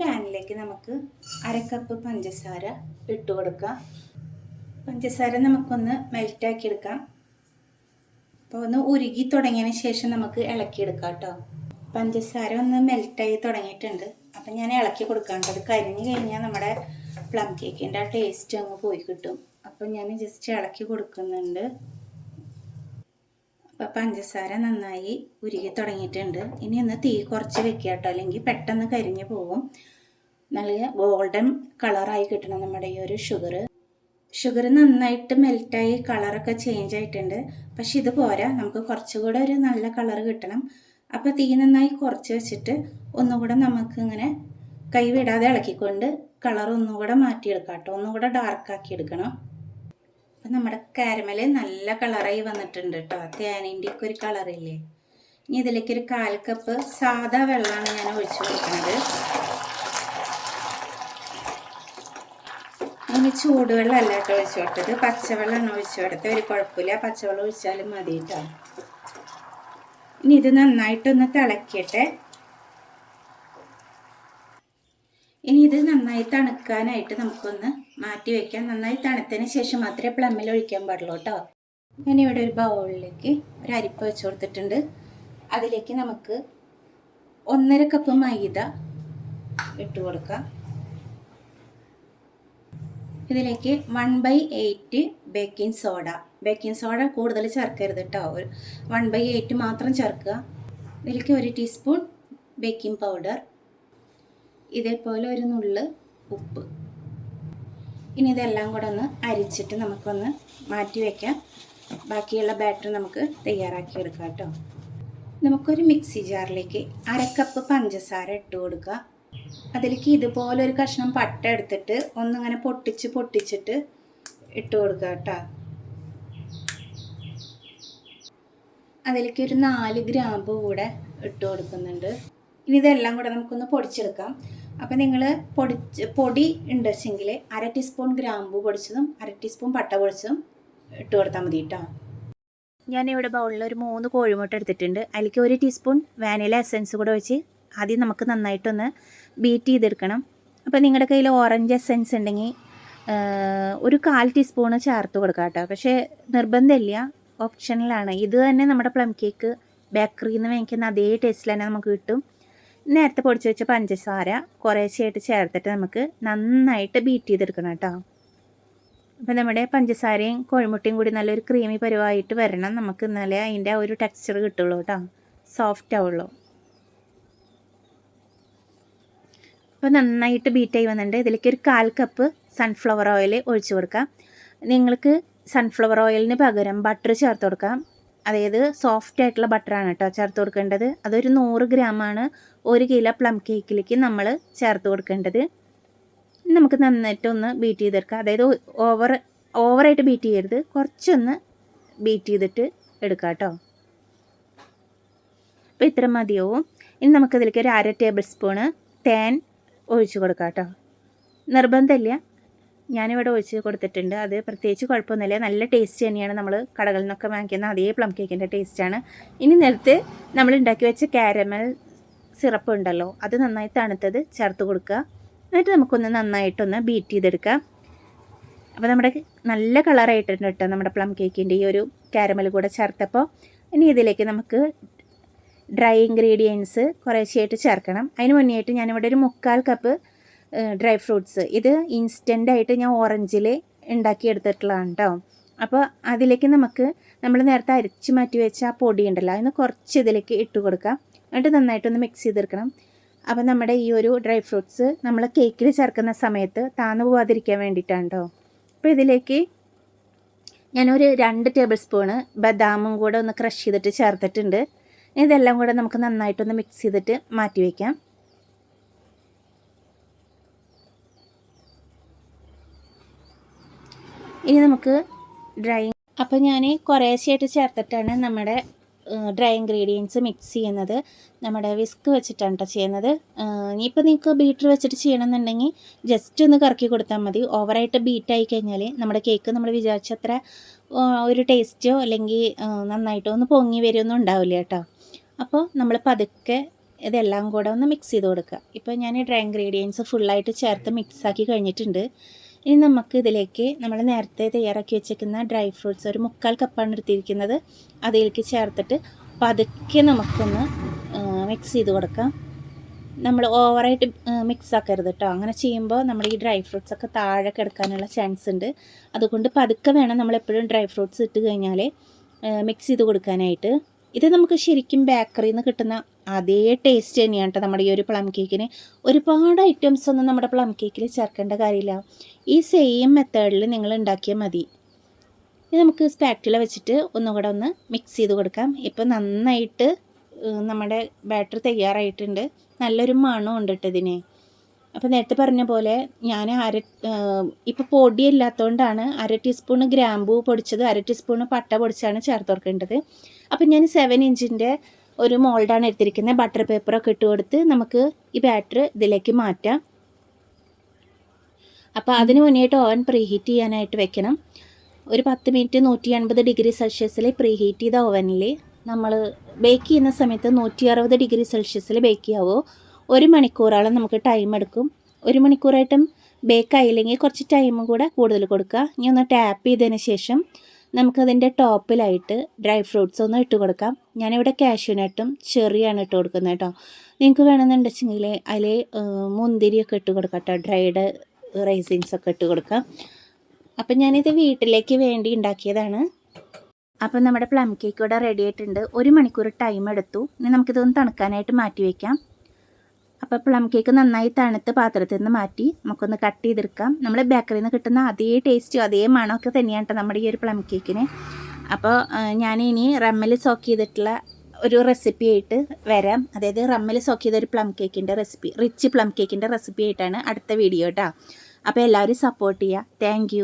പാനിലേക്ക് നമുക്ക് അരക്കപ്പ് കപ്പ് പഞ്ചസാര ഇട്ട് കൊടുക്കാം പഞ്ചസാര നമുക്കൊന്ന് മെൽറ്റാക്കി എടുക്കാം അപ്പോൾ ഒന്ന് ഉരുകി തുടങ്ങിയതിന് ശേഷം നമുക്ക് ഇളക്കിയെടുക്കാം കേട്ടോ. പഞ്ചസാര ഒന്ന് മെൽറ്റായി തുടങ്ങിയിട്ടുണ്ട്. അപ്പം ഞാൻ ഇളക്കി കൊടുക്കാണ്ട് അത് കരിഞ്ഞു കഴിഞ്ഞാൽ നമ്മുടെ പ്ലം കേക്കിന്റെ ആ ടേസ്റ്റ് അങ്ങ് പോയി കിട്ടും. അപ്പം ഞാൻ ജസ്റ്റ് ഇളക്കി കൊടുക്കുന്നുണ്ട്. അപ്പോൾ പഞ്ചസാര നന്നായി ഉരുകി തുടങ്ങിയിട്ടുണ്ട്. ഇനി ഒന്ന് തീ കുറച്ച് വെക്കുക കേട്ടോ. അല്ലെങ്കിൽ പെട്ടെന്ന് കരിഞ്ഞു പോകും. നല്ല ഗോൾഡൻ കളറായി കിട്ടണം നമ്മുടെ ഈ ഒരു ഷുഗർ ഷുഗർ നന്നായിട്ട് മെൽറ്റായി കളറൊക്കെ ചേഞ്ച് ആയിട്ടുണ്ട്. പക്ഷെ ഇത് പോരാ. നമുക്ക് കുറച്ചുകൂടെ ഒരു നല്ല കളർ കിട്ടണം. അപ്പോൾ തീ നന്നായി കുറച്ച് വെച്ചിട്ട് ഒന്നുകൂടെ നമുക്കിങ്ങനെ കൈ വിടാതെ ഇളക്കിക്കൊണ്ട് കളർ ഒന്നുകൂടെ മാറ്റിയെടുക്കാം കേട്ടോ. ഒന്നുകൂടെ ഡാർക്കാക്കി എടുക്കണം. അപ്പം നമ്മുടെ കാരമൽ നല്ല കളറായി വന്നിട്ടുണ്ട് കേട്ടോ തേനിന്റെ ഒക്കെ ഒരു കളറില്ലേ ഇനി ഇതിലേക്ക് ഒരു കാൽ കപ്പ് സാദാ വെള്ളമാണ് ഞാൻ ഒഴിച്ചു കൊടുക്കുന്നത്. ഇനി ചൂടുവെള്ളമല്ല കേട്ടോ ഒഴിച്ചു കൊടുത്തത്. പച്ചവെള്ളമാണ് ഒഴിച്ചു കൊടുത്തത്. ഒരു കുഴപ്പമില്ല. പച്ചവെള്ളം ഒഴിച്ചാലും മതി കേട്ടോ ഇനി ഇത് നന്നായിട്ടൊന്ന് തിളക്കിയിട്ട് ഇനി ഇത് നന്നായി തണുക്കാനായിട്ട് നമുക്കൊന്ന് മാറ്റി വെക്കാം. നന്നായി തണുത്തതിന് ശേഷം മാത്രമേ പ്ലമ്മിൽ ഒഴിക്കാൻ പാടുള്ളൂ കേട്ടോ. ഞാൻ ഇവിടെ ഒരു ബൗളിലേക്ക് ഒരു അരിപ്പ് വെച്ച് കൊടുത്തിട്ടുണ്ട്. അതിലേക്ക് നമുക്ക് ഒന്നര കപ്പ് മൈദ ഇട്ട് കൊടുക്കാം. ഇതിലേക്ക് one by eight baking soda baking soda കൂടുതൽ ചേർക്കരുത് കേട്ടോ. ഒരു വൺ ബൈ എയ്റ്റ് മാത്രം ചേർക്കുക. ഇതിലേക്ക് ഒരു ടീസ്പൂൺ ബേക്കിംഗ് പൗഡർ ഇതേപോലെ ഒരു നുള്ള് ഉപ്പ്. ഇനി ഇതെല്ലാം കൂടെ ഒന്ന് അരിച്ചിട്ട് നമുക്കൊന്ന് മാറ്റി വയ്ക്കാം ബാക്കിയുള്ള ബാറ്റർ നമുക്ക് തയ്യാറാക്കി എടുക്കാം കേട്ടോ. നമുക്കൊരു മിക്സി ജാറിലേക്ക് അരക്കപ്പ് പഞ്ചസാര ഇട്ട് കൊടുക്കുക. അതിലേക്ക് ഇതുപോലെ ഒരു കഷ്ണം പട്ട എടുത്തിട്ട് ഒന്നിങ്ങനെ പൊട്ടിച്ച് പൊട്ടിച്ചിട്ട് ഇട്ട് കൊടുക്കുക കേട്ടോ. അതിലേക്ക് ഒരു നാല് ഗ്രാമ്പ് കൂടെ ഇട്ട് കൊടുക്കുന്നുണ്ട്. ഇനി ഇതെല്ലാം കൂടെ നമുക്കൊന്ന് പൊടിച്ചെടുക്കാം. അപ്പം നിങ്ങൾ പൊടിച്ച് പൊടി ഉണ്ടെങ്കിൽ അര ടീസ്പൂൺ ഗ്രാമ്പു പൊടിച്ചതും അര ടീസ്പൂൺ പട്ട പൊടിച്ചതും ഇട്ട് കൊടുത്താൽ മതി കേട്ടോ ഞാനിവിടെ ബൗളിൽ ഒരു മൂന്ന് കോഴിമുട്ട എടുത്തിട്ടുണ്ട്. അതിലേക്ക് ഒരു ടീസ്പൂൺ വാനില എസൻസ് കൂടെ വെച്ച് ആദ്യം നമുക്ക് നന്നായിട്ടൊന്ന് ബീറ്റ് ചെയ്തെടുക്കണം. അപ്പോൾ നിങ്ങളുടെ കയ്യിൽ ഓറഞ്ച് എസൻസ് ഉണ്ടെങ്കിൽ ഒരു കാൽ ടീസ്പൂണ് ചേർത്ത് കൊടുക്കാം കേട്ടോ പക്ഷേ നിർബന്ധമില്ല. ഓപ്ഷനിലാണ്. ഇത് തന്നെ നമ്മുടെ പ്ലം കേക്ക് ബേക്കറിയിൽ നിന്ന് വാങ്ങിക്കുന്ന അതേ ടേസ്റ്റിൽ തന്നെ നമുക്ക് കിട്ടും. നേരത്തെ പൊടിച്ച് വെച്ച പഞ്ചസാര കുറേശ്ശെയായിട്ട് ചേർത്തിട്ട് നമുക്ക് നന്നായിട്ട് ബീറ്റ് ചെയ്തെടുക്കണം കേട്ടോ. അപ്പോൾ നമ്മുടെ പഞ്ചസാരയും കോഴിമുട്ടയും കൂടി നല്ലൊരു ക്രീമി പരുവായിട്ട് വരണം. നമുക്ക് ഇന്നലെ അതിന്റെ ഒരു ടെക്സ്ചർ കിട്ടുള്ളൂ കേട്ടോ. സോഫ്റ്റ് ആവുള്ളൂ. അപ്പോൾ നന്നായിട്ട് ബീറ്റ് ആയി വന്നിട്ടുണ്ട്. ഇതിലേക്ക് ഒരു കാൽ കപ്പ് സൺഫ്ലവർ ഓയിൽ ഒഴിച്ചു കൊടുക്കാം. നിങ്ങൾക്ക് സൺഫ്ലവർ ഓയിലിന് പകരം ബട്ടർ ചേർത്ത് കൊടുക്കാം. അതായത് സോഫ്റ്റ് ആയിട്ടുള്ള ബട്ടറാണ് കേട്ടോ ചേർത്ത് കൊടുക്കേണ്ടത്. അതൊരു നൂറ് ഗ്രാമാണ് ഒരു കിലോ പ്ലം കേക്കിലേക്ക് നമ്മൾ ചേർത്ത് കൊടുക്കേണ്ടത്. നമുക്ക് നന്നായിട്ടൊന്ന് ബീറ്റ് ചെയ്തെടുക്കാം. അതായത് ഓവർ ഓവറായിട്ട് ബീറ്റ് ചെയ്യരുത്. കുറച്ചൊന്ന് ബീറ്റ് ചെയ്തിട്ട് എടുക്കാം കേട്ടോ അപ്പോൾ ഇത്ര മതിയാവും. ഇനി നമുക്കതിലേക്ക് ഒരു അര ടേബിൾ സ്പൂണ് തേൻ ഒഴിച്ചു കൊടുക്കാം കേട്ടോ നിർബന്ധമില്ല. ഞാനിവിടെ ഒഴിച്ച് കൊടുത്തിട്ടുണ്ട്. അത് പ്രത്യേകിച്ച് കുഴപ്പമൊന്നുമില്ല. നല്ല ടേസ്റ്റ് തന്നെയാണ് നമ്മൾ കടകളിൽ നിന്നൊക്കെ വാങ്ങിക്കുന്ന അതേ പ്ലം കേക്കിന്റെ ടേസ്റ്റാണ് ഇനി നേരത്തെ നമ്മൾ ഉണ്ടാക്കി വെച്ച കാരമൽ സിറപ്പ് ഉണ്ടല്ലോ അത് നന്നായി തണുത്തത് ചേർത്ത് കൊടുക്കുക. എന്നിട്ട് നമുക്കൊന്ന് നന്നായിട്ടൊന്ന് ബീറ്റ് ചെയ്തെടുക്കാം. അപ്പോൾ നമ്മുടെ നല്ല കളറായിട്ടുണ്ട് കേട്ടോ നമ്മുടെ പ്ലം കേക്കിന്റെ ഈ ഒരു കാരമൽ കൂടെ ചേർത്തപ്പോൾ ഇനി ഇതിലേക്ക് നമുക്ക് ഡ്രൈ ഇൻഗ്രീഡിയൻസ് കുറേശ്ശെയായിട്ട് ചേർക്കണം. അതിന് മുന്നേ ആയിട്ട് ഞാനിവിടെ ഒരു മുക്കാൽ കപ്പ് ഡ്രൈ ഫ്രൂട്ട്സ് ഇത് ഇൻസ്റ്റന്റായിട്ട് ഞാൻ ഓറഞ്ചിൽ ഉണ്ടാക്കിയെടുത്തിട്ടുള്ളതാണ് കേട്ടോ അപ്പോൾ അതിലേക്ക് നമുക്ക് നമ്മൾ നേരത്തെ അരച്ച് മാറ്റി വെച്ച ആ പൊടി ഉണ്ടല്ലോ അതിന് കുറച്ച് ഇതിലേക്ക് ഇട്ട് കൊടുക്കാം. എന്നിട്ട് നന്നായിട്ടൊന്ന് മിക്സ് ചെയ്തെടുക്കണം. അപ്പോൾ നമ്മുടെ ഈ ഒരു ഡ്രൈ ഫ്രൂട്ട്സ് നമ്മൾ കേക്കിൽ ചേർക്കുന്ന സമയത്ത് താന്നു പോവാതിരിക്കാൻ വേണ്ടിയിട്ടാണ് കേട്ടോ അപ്പോൾ ഇതിലേക്ക് ഞാനൊരു രണ്ട് ടേബിൾ സ്പൂണ് ബദാമും കൂടെ ഒന്ന് ക്രഷ് ചെയ്തിട്ട് ചേർത്തിട്ടുണ്ട്. ഇതെല്ലാം കൂടെ നമുക്ക് നന്നായിട്ടൊന്ന് മിക്സ് ചെയ്തിട്ട് മാറ്റി വയ്ക്കാം ഇനി നമുക്ക് ഡ്രൈ അപ്പോൾ ഞാൻ കുറേശ്ശെയായിട്ട് ചേർത്തിട്ടാണ് നമ്മുടെ ഡ്രൈ ഇൻഗ്രീഡിയൻസ് മിക്സ് ചെയ്യുന്നത്. നമ്മുടെ വിസ്ക് വെച്ചിട്ടാണ് കേട്ടോ ചെയ്യുന്നത്. ഇനിയിപ്പോൾ നിങ്ങൾക്ക് ബീറ്റർ വെച്ചിട്ട് ചെയ്യണമെന്നുണ്ടെങ്കിൽ ജസ്റ്റ് ഒന്ന് കറക്കി കൊടുത്താൽ മതി. ഓവറായിട്ട് ബീറ്റ് ആയി കഴിഞ്ഞാൽ നമ്മുടെ കേക്ക് നമ്മൾ വിചാരിച്ചത്ര ഒരു ടേസ്റ്റോ അല്ലെങ്കിൽ നന്നായിട്ടോ ഒന്ന് പൊങ്ങി വരുമൊന്നും ഉണ്ടാവില്ല കേട്ടോ അപ്പോൾ നമ്മൾ പതുക്കെ ഇതെല്ലാം കൂടെ ഒന്ന് മിക്സ് ചെയ്ത് കൊടുക്കുക. ഇപ്പോൾ ഞാൻ ഡ്രൈ ഇൻഗ്രീഡിയൻസ് ഫുള്ളായിട്ട് ചേർത്ത് മിക്സാക്കി കഴിഞ്ഞിട്ടുണ്ട്. ഇനി നമുക്ക് ഇതിലേക്ക് നമ്മൾ നേരത്തെ തയ്യാറാക്കി വെച്ചേക്കുന്ന ഡ്രൈ ഫ്രൂട്ട്സ് ഒരു മുക്കാൽ കപ്പാണ് എടുത്തിരിക്കുന്നത്. അതിലേക്ക് ചേർത്തിട്ട് പതുക്കെ നമുക്കൊന്ന് മിക്സ് ചെയ്ത് കൊടുക്കാം. നമ്മൾ ഓവറായിട്ട് മിക്സ് ആക്കരുത് കേട്ടോ അങ്ങനെ ചെയ്യുമ്പോൾ നമ്മൾ ഈ ഡ്രൈ ഫ്രൂട്ട്സ് ഒക്കെ താഴെ കിടക്കാനുള്ള ചാൻസ് ഉണ്ട്. അതുകൊണ്ട് പതുക്കെ വേണം നമ്മൾ എപ്പോഴും ഡ്രൈ ഫ്രൂട്ട്സ് ഇട്ട് കഴിഞ്ഞാൽ മിക്സ് ചെയ്ത് കൊടുക്കാനായിട്ട്. ഇത് നമുക്ക് ശരിക്കും ബേക്കറിയിൽ നിന്ന് കിട്ടുന്ന അതേ ടേസ്റ്റ് തന്നെയാണ് കേട്ടോ നമ്മുടെ ഈ ഒരു പ്ലം കേക്കിന് ഒരുപാട് ഐറ്റംസ് ഒന്നും നമ്മുടെ പ്ലം കേക്കിൽ ചേർക്കേണ്ട കാര്യമില്ല. ഈ സെയിം മെത്തേഡിൽ നിങ്ങൾ ഉണ്ടാക്കിയാൽ മതി. ഇത് നമുക്ക് സ്പാറ്റില വെച്ചിട്ട് ഒന്നുകൂടെ ഒന്ന് മിക്സ് ചെയ്ത് കൊടുക്കാം. ഇപ്പോൾ നന്നായിട്ട് നമ്മുടെ ബാറ്റർ തയ്യാറായിട്ടുണ്ട്. നല്ലൊരു മണം ഉണ്ട് കേട്ടോ ഇതിന്. അപ്പോൾ നേരത്തെ പറഞ്ഞ പോലെ ഞാൻ അര ഇപ്പോൾ പൊടിയില്ലാത്തതുകൊണ്ടാണ് അര ടീസ്പൂൺ ഗ്രാമ്പൂ പൊടിച്ചത് അര ടീസ്പൂൺ പട്ട പൊടിച്ചാണ് ചേർത്ത് കൊടുക്കേണ്ടത്. അപ്പം ഞാൻ സെവൻ ഇഞ്ചിന്റെ ഒരു മോൾഡാണ് എടുത്തിരിക്കുന്നത്. ബട്ടർ പേപ്പറൊക്കെ ഇട്ട് കൊടുത്ത് നമുക്ക് ഈ ബാറ്റർ ഇതിലേക്ക് മാറ്റാം. അപ്പോൾ അതിന് മുന്നേയായിട്ട് ഓവൻ പ്രീഹീറ്റ് ചെയ്യാനായിട്ട് വെക്കണം. ഒരു പത്ത് മിനിറ്റ് നൂറ്റി എൺപത് ഡിഗ്രി സെൽഷ്യസിൽ പ്രീഹീറ്റ് ചെയ്ത ഓവനിൽ നമ്മൾ ബേക്ക് ചെയ്യുന്ന സമയത്ത് നൂറ്റി അറുപത് ഡിഗ്രി സെൽഷ്യസിൽ ബേക്ക് ചെയ്യാവോ. ഒരു മണിക്കൂറോളം നമുക്ക് ടൈം എടുക്കും. ഒരു മണിക്കൂറായിട്ടും ബേക്ക് ആയില്ലെങ്കിൽ കുറച്ച് ടൈമും കൂടെ കൂടുതൽ കൊടുക്കുക. ഇനി ഒന്ന് ടാപ്പ് ചെയ്തതിന് ശേഷം നമുക്കതിന്റെ ടോപ്പിലായിട്ട് ഡ്രൈ ഫ്രൂട്ട്സ് ഒന്ന് ഇട്ട് കൊടുക്കാം. ഞാനിവിടെ കാഷ്യൂനട്ടും ചെറിയാണ് ഇട്ട് കൊടുക്കുന്നത് കേട്ടോ. നിങ്ങൾക്ക് വേണമെന്നുണ്ടെങ്കിൽ അതിൽ മുന്തിരിയൊക്കെ ഇട്ട് കൊടുക്കാം കേട്ടോ. ഡ്രൈഡ് റൈസിൻസ് ഒക്കെ ഇട്ട് കൊടുക്കാം. അപ്പം ഞാനിത് വീട്ടിലേക്ക് വേണ്ടി ഉണ്ടാക്കിയതാണ്. അപ്പം നമ്മുടെ പ്ലം കേക്ക് ഇവിടെ റെഡി ആയിട്ടുണ്ട്. ഒരു മണിക്കൂർ ടൈം എടുത്തു. ഇനി നമുക്കിതൊന്ന് തണുക്കാനായിട്ട് മാറ്റി വയ്ക്കാം അപ്പോൾ പ്ലം കേക്ക് നന്നായി തണുത്ത് പാത്രത്തിൽ നിന്ന് മാറ്റി നമുക്കൊന്ന് കട്ട് ചെയ്തെടുക്കാം. നമ്മൾ ബേക്കറിയിൽ നിന്ന് കിട്ടുന്ന അതേ ടേസ്റ്റും അതേ മണമൊക്കെ തന്നെയാണ് നമ്മുടെ ഈ ഒരു പ്ലം കേക്കിന് അപ്പോൾ ഞാൻ ഇനി റമ്മിൽ സോക്ക് ചെയ്തിട്ടുള്ള ഒരു റെസിപ്പി ആയിട്ട് വരാം. അതായത് റമ്മിൽ സോക്ക് ചെയ്ത ഒരു പ്ലം കേക്കിന്റെ റെസിപ്പി റിച്ച് പ്ലം കേക്കിന്റെ റെസിപ്പി ആയിട്ടാണ് അടുത്ത വീഡിയോ കേട്ടോ അപ്പോൾ എല്ലാവരും സപ്പോർട്ട് ചെയ്യുക താങ്ക്